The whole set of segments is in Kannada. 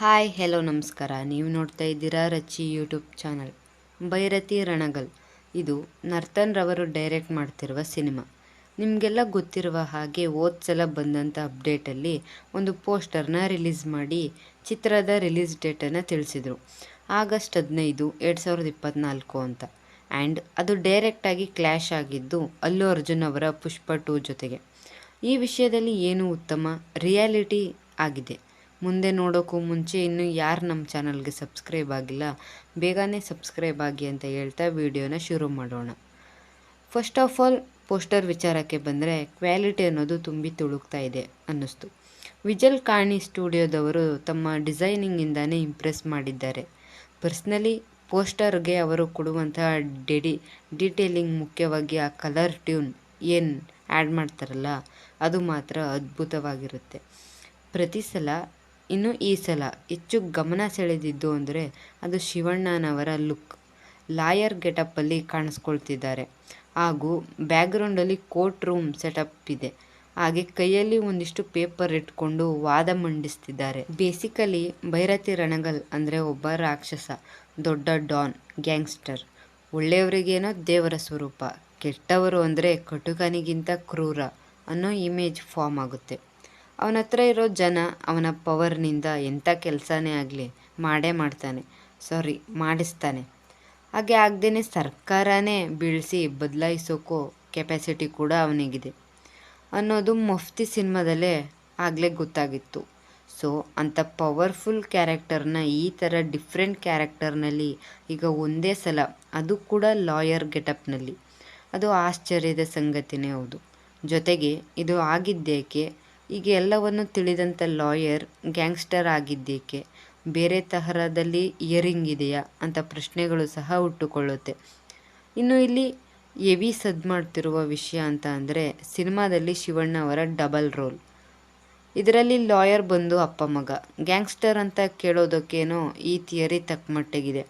ಹಾಯ್, ಹೆಲೋ, ನಮಸ್ಕಾರ. ನೀವು ನೋಡ್ತಾ ಇದ್ದೀರಾ ರಚಿ ಯೂಟ್ಯೂಬ್ ಚಾನಲ್. ಭೈರತಿ ರಣಗಲ್. ಇದು ನರ್ತನ್ ರವರು ಡೈರೆಕ್ಟ್ ಮಾಡ್ತಿರುವ ಸಿನಿಮಾ. ನಿಮಗೆಲ್ಲ ಗೊತ್ತಿರುವ ಹಾಗೆ ಹೋದ ಸಲ ಬಂದಂಥ ಅಪ್ಡೇಟಲ್ಲಿ ಒಂದು ಪೋಸ್ಟರ್ನ ರಿಲೀಸ್ ಮಾಡಿ ಚಿತ್ರದ ರಿಲೀಸ್ ಡೇಟನ್ನು ತಿಳಿಸಿದರು. ಆಗಸ್ಟ್ ಹದಿನೈದು, ಎರಡು ಸಾವಿರದ ಇಪ್ಪತ್ತ್ನಾಲ್ಕು ಅಂತ. ಆ್ಯಂಡ್ ಅದು ಡೈರೆಕ್ಟಾಗಿ ಕ್ಲ್ಯಾಶ್ ಆಗಿದ್ದು ಅಲ್ಲು ಅರ್ಜುನ್ ಅವರ ಪುಷ್ಪ ಟೂ ಜೊತೆಗೆ. ಈ ವಿಷಯದಲ್ಲಿ ಏನು ಉತ್ತಮ? ರಿಯಾಲಿಟಿ ಆಗಿದೆ. ಮುಂದೆ ನೋಡೋಕ್ಕೂ ಮುಂಚೆ ಇನ್ನೂ ಯಾರು ನಮ್ಮ ಚಾನಲ್ಗೆ ಸಬ್ಸ್ಕ್ರೈಬ್ ಆಗಿಲ್ಲ, ಬೇಗನೆ ಸಬ್ಸ್ಕ್ರೈಬ್ ಆಗಿ ಅಂತ ಹೇಳ್ತಾ ವಿಡಿಯೋನ ಶುರು ಮಾಡೋಣ. ಫಸ್ಟ್ ಆಫ್ ಆಲ್ ಪೋಸ್ಟರ್ ವಿಚಾರಕ್ಕೆ ಬಂದರೆ ಕ್ವಾಲಿಟಿ ಅನ್ನೋದು ತುಂಬಿ ತುಳುಕ್ತಾ ಇದೆ ಅನ್ನಿಸ್ತು. ವಿಜಲ್ ಕಾಣಿ ಸ್ಟುಡಿಯೋದವರು ತಮ್ಮ ಡಿಸೈನಿಂಗಿಂದಾನೇ ಇಂಪ್ರೆಸ್ ಮಾಡಿದ್ದಾರೆ. ಪರ್ಸ್ನಲಿ, ಪೋಸ್ಟರ್ಗೆ ಅವರು ಕೊಡುವಂತಹ ಡೆಡಿ, ಡೀಟೇಲಿಂಗ್ ಮುಖ್ಯವಾಗಿ ಆ ಕಲರ್ ಟ್ಯೂನ್ ಏನು ಆ್ಯಡ್ ಮಾಡ್ತಾರಲ್ಲ, ಅದು ಮಾತ್ರ ಅದ್ಭುತವಾಗಿರುತ್ತೆ. ಪ್ರತಿ ಸಲ ಇನ್ನು ಈ ಸಲ ಹೆಚ್ಚು ಗಮನ ಸೆಳೆದಿದ್ದು ಅಂದರೆ ಅದು ಶಿವಣ್ಣನವರ ಲುಕ್ ಲಾಯರ್ ಗೆಟಪ್ಪಲ್ಲಿ ಕಾಣಿಸ್ಕೊಳ್ತಿದ್ದಾರೆ. ಹಾಗೂ ಬ್ಯಾಕ್ಗ್ರೌಂಡಲ್ಲಿ ಕೋರ್ಟ್ ರೂಮ್ ಸೆಟಪ್ ಇದೆ. ಹಾಗೆ ಕೈಯಲ್ಲಿ ಒಂದಿಷ್ಟು ಪೇಪರ್ ಇಟ್ಕೊಂಡು ವಾದ ಮಂಡಿಸ್ತಿದ್ದಾರೆ. ಬೇಸಿಕಲಿ ಭೈರತಿ ರಣಗಲ್ ಅಂದರೆ ಒಬ್ಬ ರಾಕ್ಷಸ, ದೊಡ್ಡ ಡಾನ್ ಗ್ಯಾಂಗ್ಸ್ಟರ್ ಒಳ್ಳೆಯವರಿಗೇನೋ ದೇವರ ಸ್ವರೂಪ, ಕೆಟ್ಟವರು ಅಂದರೆ ಕಟುಕನಿಗಿಂತ ಕ್ರೂರ ಅನ್ನೋ ಇಮೇಜ್ ಫಾರ್ಮ್ ಆಗುತ್ತೆ. ಅವನ ಹತ್ರ ಇರೋ ಜನ ಅವನ ಪವರ್ನಿಂದ ಎಂಥ ಕೆಲಸನೇ ಆಗಲಿ ಮಾಡೇ ಮಾಡ್ತಾನೆ. ಸಾರಿ ಮಾಡಿಸ್ತಾನೆ. ಹಾಗೆ ಆಗದೇ ಸರ್ಕಾರನೇ ಬೀಳಿಸಿ ಬದಲಾಯಿಸೋಕ್ಕೋ ಕೆಪ್ಯಾಸಿಟಿ ಕೂಡ ಅವನಿಗಿದೆ. ಅನ್ನೋದು ಮುಫ್ತಿ ಸಿನಿಮಾದಲ್ಲೇ ಆಗಲೇ ಗೊತ್ತಾಗಿತ್ತು. ಸೊ ಅಂಥ ಪವರ್ಫುಲ್ ಕ್ಯಾರೆಕ್ಟರ್ನ ಈ ಥರ ಡಿಫ್ರೆಂಟ್ ಕ್ಯಾರೆಕ್ಟರ್ನಲ್ಲಿ ಈಗ ಒಂದೇ ಸಲ, ಅದು ಕೂಡ ಲಾಯರ್ ಗೆಟಪ್ನಲ್ಲಿ ಅದು ಆಶ್ಚರ್ಯದ ಸಂಗತಿನೇ ಹೌದು. ಜೊತೆಗೆ ಇದು ಆಗಿದ್ದೇಕೆ ಈಗ ಎಲ್ಲವನ್ನು ತಿಳಿದಂಥ ಲಾಯರ್, ಗ್ಯಾಂಗ್ಸ್ಟರ್ ಆಗಿದ್ದೇಕೆ? ಬೇರೆ ತರಹದಲ್ಲಿ ಇಯರಿಂಗ್ ಇದೆಯಾ? ಅಂತ ಪ್ರಶ್ನೆಗಳು ಸಹ ಹುಟ್ಟುಕೊಳ್ಳುತ್ತೆ. ಇನ್ನು ಇಲ್ಲಿ ಎವಿ ಸದ್ ಮಾಡ್ತಿರುವ ವಿಷಯ ಅಂತ ಅಂದರೆ ಸಿನಿಮಾದಲ್ಲಿ ಶಿವಣ್ಣ ಅವರ ಡಬಲ್ ರೋಲ್. ಇದರಲ್ಲಿ ಲಾಯರ್ ಬಂದು ಅಪ್ಪ ಮಗ. ಗ್ಯಾಂಗ್ಸ್ಟರ್ ಅಂತ ಕೇಳೋದಕ್ಕೇನೋ ಈ ಥಿಯರಿ ತಕ್ಕಮಟ್ಟಿಗಿದೆ.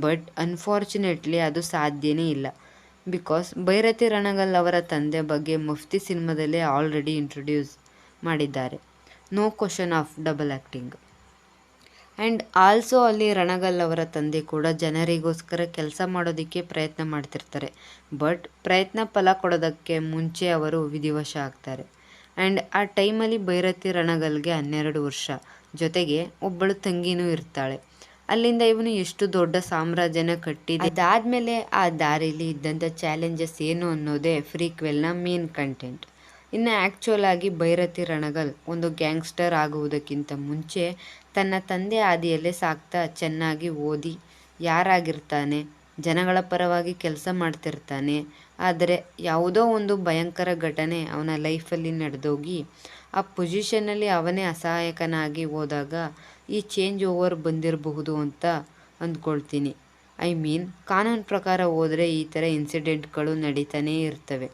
ಬಟ್ ಅನ್ಫಾರ್ಚುನೇಟ್ಲಿ ಅದು ಸಾಧ್ಯನೇ ಇಲ್ಲ. ಬಿಕಾಸ್ ಭೈರತಿ ರಣಗಲ್ ಅವರ ತಂದೆ ಬಗ್ಗೆ ಮುಫ್ತಿ ಸಿನಿಮಾದಲ್ಲೇ ಆಲ್ರೆಡಿ ಇಂಟ್ರೊಡ್ಯೂಸ್ ಮಾಡಿದ್ದಾರೆ. No question of double acting and also ಅಲ್ಲಿ ರಣಗಲ್ ಅವರ ತಂದೆ ಕೂಡ ಜನರಿಗೋಸ್ಕರ ಕೆಲಸ ಮಾಡೋದಕ್ಕೆ ಪ್ರಯತ್ನ ಮಾಡ್ತಿರ್ತಾರೆ. ಬಟ್ ಪ್ರಯತ್ನ ಫಲ ಕೊಡೋದಕ್ಕೆ ಮುಂಚೆ ಅವರು ವಿಧಿವಶ ಆಗ್ತಾರೆ. ಆ್ಯಂಡ್ ಆ ಟೈಮಲ್ಲಿ ಭೈರತಿ ರಣಗಲ್ಗೆ ಹನ್ನೆರಡು ವರ್ಷ. ಜೊತೆಗೆ ಒಬ್ಬಳು ತಂಗಿನೂ ಇರ್ತಾಳೆ. ಅಲ್ಲಿಂದ ಇವನು ಎಷ್ಟು ದೊಡ್ಡ ಸಾಮ್ರಾಜ್ಯನ ಕಟ್ಟಿದೆ. ಅದಾದಮೇಲೆ ಆ ದಾರಿಲಿ ಇದ್ದಂಥ ಚಾಲೆಂಜಸ್ ಏನು ಅನ್ನೋದೇ ಫ್ರೀಕ್ವೆಲ್ನ ಮೇನ್ ಕಂಟೆಂಟ್ ಇನ್ನು ಆ್ಯಕ್ಚುಯಲ್ ಆಗಿ ಭೈರತಿ ರಣಗಲ್ ಒಂದು ಗ್ಯಾಂಗ್ಸ್ಟರ್ ಆಗುವುದಕ್ಕಿಂತ ಮುಂಚೆ ತನ್ನ ತಂದೆ ಹಾದಿಯಲ್ಲೇ ಸಾಕ್ತಾ ಚೆನ್ನಾಗಿ ಓದಿ ಯಾರಾಗಿರ್ತಾನೆ, ಜನಗಳ ಪರವಾಗಿ ಕೆಲಸ ಮಾಡ್ತಿರ್ತಾನೆ, ಆದರೆ ಯಾವುದೋ ಒಂದು ಭಯಂಕರ ಘಟನೆ ಅವನ ಲೈಫಲ್ಲಿ ನಡೆದೋಗಿ ಆ ಪೊಸಿಷನಲ್ಲಿ ಅವನೇ ಅಸಹಾಯಕನಾಗಿ ಹೋದಾಗ ಈ ಚೇಂಜ್ ಓವರ್ ಬಂದಿರಬಹುದು ಅಂತ ಅಂದ್ಕೊಳ್ತೀನಿ. ಐ ಮೀನ್ ಕಾನೂನು ಪ್ರಕಾರ ಹೋದರೆ ಈ ಥರ ಇನ್ಸಿಡೆಂಟ್ಗಳು ನಡೀತಾನೇ ಇರ್ತವೆ.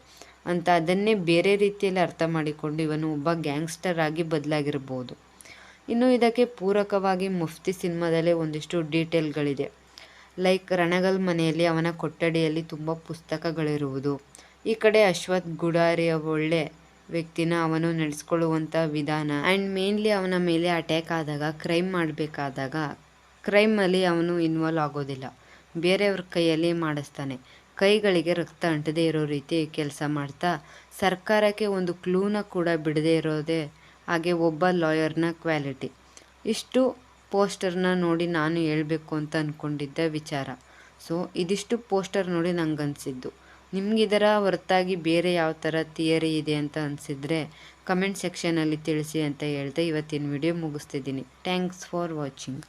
ಅಂತ ಅದನ್ನೇ ಬೇರೆ ರೀತಿಯಲ್ಲಿ ಅರ್ಥ ಮಾಡಿಕೊಂಡು ಇವನು ಒಬ್ಬ ಗ್ಯಾಂಗ್ಸ್ಟರ್ ಆಗಿ ಬದಲಾಗಿರ್ಬೋದು. ಇನ್ನು ಇದಕ್ಕೆ ಪೂರಕವಾಗಿ ಮುಫ್ತಿ ಸಿನಿಮಾದಲ್ಲೇ ಒಂದಿಷ್ಟು ಡೀಟೇಲ್ಗಳಿದೆ. ಲೈಕ್ ರಣಗಲ್ ಮನೆಯಲ್ಲಿ ಅವನ ಕೊಠಡಿಯಲ್ಲಿ ತುಂಬ ಪುಸ್ತಕಗಳಿರುವುದು. ಈ ಕಡೆ ಅಶ್ವಥ್ ಗುಡಾರಿಯ ಒಳ್ಳೆ ವ್ಯಕ್ತಿನ ಅವನು ನಡೆಸ್ಕೊಳ್ಳುವಂಥ ವಿಧಾನ. ಆ್ಯಂಡ್ ಮೇನ್ಲಿ ಅವನ ಮೇಲೆ ಅಟ್ಯಾಕ್ ಆದಾಗ, ಕ್ರೈಮ್ ಮಾಡಬೇಕಾದಾಗ, ಕ್ರೈಮಲ್ಲಿ ಅವನು ಇನ್ವಾಲ್ವ್ ಆಗೋದಿಲ್ಲ. ಬೇರೆಯವ್ರ ಕೈಯಲ್ಲಿ ಮಾಡಿಸ್ತಾನೆ. ಕೈಗಳಿಗೆ ರಕ್ತ ಅಂಟದೇ ಇರೋ ರೀತಿ ಕೆಲಸ ಮಾಡ್ತಾ, ಸರ್ಕಾರಕ್ಕೆ ಒಂದು ಕ್ಲೂನ ಕೂಡ ಬಿಡದೇ ಇರೋದೇ ಹಾಗೆ ಒಬ್ಬ ಲಾಯರ್ನ ಕ್ವಾಲಿಟಿ. ಇಷ್ಟು ಪೋಸ್ಟರ್ನ ನೋಡಿ ನಾನು ಹೇಳಬೇಕು ಅಂತ ಅಂದ್ಕೊಂಡಿದ್ದ ವಿಚಾರ. ಸೊ, ಇದಿಷ್ಟು ಪೋಸ್ಟರ್ ನೋಡಿ ನಂಗೆ ಅನಿಸಿದ್ದು ನಿಮಗಿದರ ಹೊರತಾಗಿ ಬೇರೆ ಯಾವ ಥರ ಥಿಯರಿ ಇದೆ ಅಂತ ಅನಿಸಿದರೆ ಕಮೆಂಟ್ ಸೆಕ್ಷನಲ್ಲಿ ತಿಳಿಸಿ ಅಂತ ಹೇಳ್ತಾ ಇವತ್ತಿನ ವಿಡಿಯೋ ಮುಗಿಸ್ತಿದ್ದೀನಿ. Thanks for watching.